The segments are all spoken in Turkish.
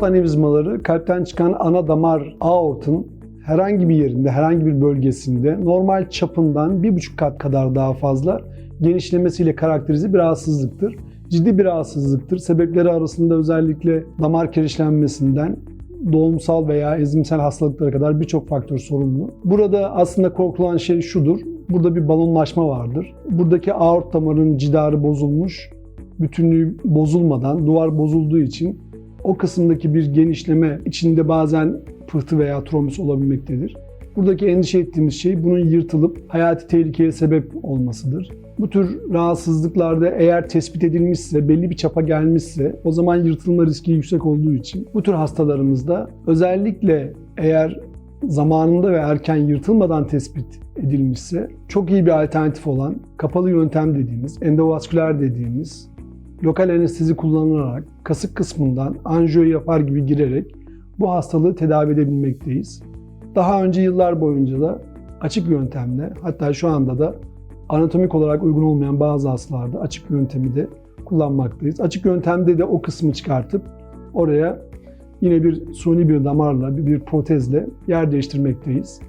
Aort anevrizmaları kalpten çıkan ana damar aortun herhangi bir yerinde, herhangi bir bölgesinde normal çapından bir buçuk kat kadar daha fazla genişlemesiyle karakterize bir rahatsızlıktır. Ciddi bir rahatsızlıktır. Sebepleri arasında özellikle damar kirişlenmesinden doğumsal veya ezimsel hastalıklara kadar birçok faktör sorumlu. Burada aslında korkulan şey şudur. Burada bir balonlaşma vardır. Buradaki aort damarın cidarı bozulmuş, bütünlüğü bozulmadan, duvar bozulduğu için o kısımdaki bir genişleme içinde bazen pıhtı veya trombüs olabilmektedir. Buradaki endişe ettiğimiz şey bunun yırtılıp hayati tehlikeye sebep olmasıdır. Bu tür rahatsızlıklarda eğer tespit edilmişse, belli bir çapa gelmişse o zaman yırtılma riski yüksek olduğu için bu tür hastalarımızda özellikle eğer zamanında ve erken yırtılmadan tespit edilmişse çok iyi bir alternatif olan kapalı yöntem dediğimiz, endovasküler dediğimiz lokal anestezi kullanılarak kasık kısmından anjiyo yapar gibi girerek bu hastalığı tedavi edebilmekteyiz. Daha önce yıllar boyunca da açık yöntemle hatta şu anda da anatomik olarak uygun olmayan bazı hastalarda açık yöntemi de kullanmaktayız. Açık yöntemde de o kısmı çıkartıp oraya yine bir suni bir damarla, bir, protezle yer değiştirmekteyiz.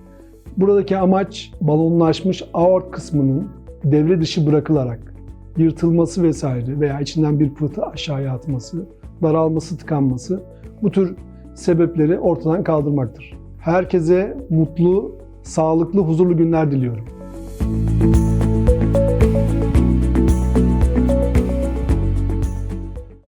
Buradaki amaç balonlaşmış aort kısmının devre dışı bırakılarak yırtılması vesaire veya içinden bir pıhtı aşağıya atması, daralması, tıkanması bu tür sebepleri ortadan kaldırmaktır. Herkese mutlu, sağlıklı, huzurlu günler diliyorum.